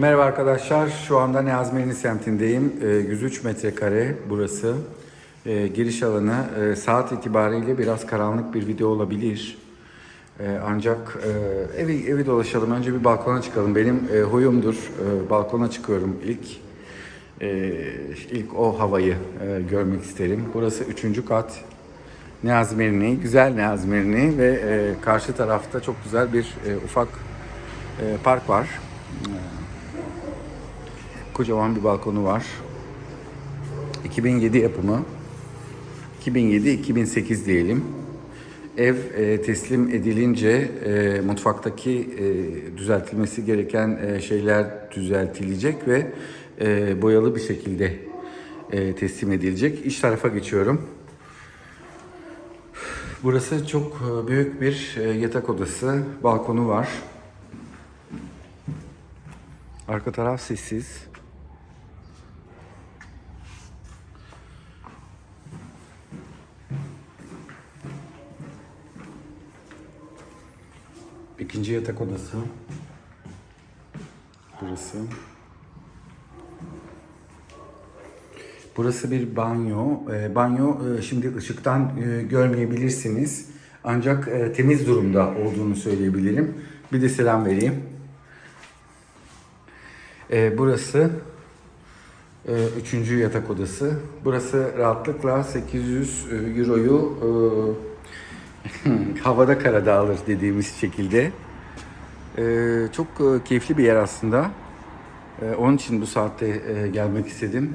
Merhaba arkadaşlar. Şu anda Neazmeni semtindeyim. Ee, 103 metrekare burası. Ee, giriş alanı e, saat itibariyle biraz karanlık bir video olabilir. Ee, ancak e, evi evi dolaşalım. Önce bir balkona çıkalım. Benim e, huyumdur. Balkona çıkıyorum ilk. İlk o havayı görmek isterim. Burası üçüncü kat. Neazmerini, güzel Neazmerini ve karşı tarafta çok güzel bir ufak park var. Kocaman bir balkonu var. 2007 yapımı. 2007-2008 diyelim. Ev e, teslim edilince e, mutfaktaki e, düzeltilmesi gereken e, şeyler düzeltilecek ve e, boyalı bir şekilde e, teslim edilecek. İç tarafa geçiyorum. Burası çok e, büyük bir e, yatak odası. Balkonu var. Arka taraf sessiz. İkinci yatak odası. Burası. Burası bir banyo. E, banyo e, şimdi ışıktan e, görmeyebilirsiniz. Ancak e, temiz durumda olduğunu söyleyebilirim. Bir de selam vereyim. E, burası e, üçüncü yatak odası. Burası rahatlıkla 800 euroyu e, havada karada alır dediğimiz şekilde. E, çok e, keyifli bir yer aslında. E, onun için bu saatte e, gelmek istedim.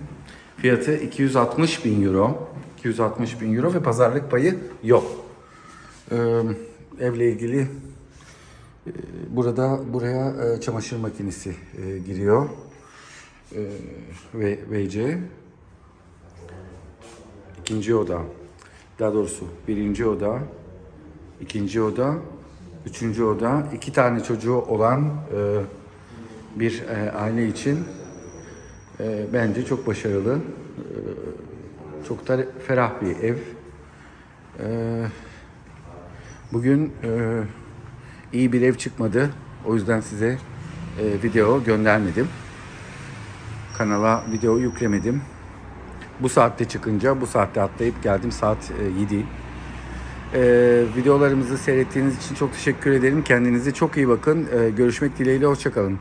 Fiyatı 260 bin euro. 260 bin euro ve pazarlık payı yok. E, evle ilgili e, burada buraya çamaşır makinesi giriyor. Ve VC. İkinci oda. Daha doğrusu birinci oda, ikinci oda, üçüncü oda. iki tane çocuğu olan e, bir e, aile için e, bence çok başarılı. E, çok da ferah bir ev. E, bugün e, iyi bir ev çıkmadı. O yüzden size e, video göndermedim. Kanala video yüklemedim. Bu saatte çıkınca bu saatte atlayıp geldim saat e, 7. Ee, videolarımızı seyrettiğiniz için çok teşekkür ederim. Kendinize çok iyi bakın. Ee, görüşmek dileğiyle. Hoşçakalın.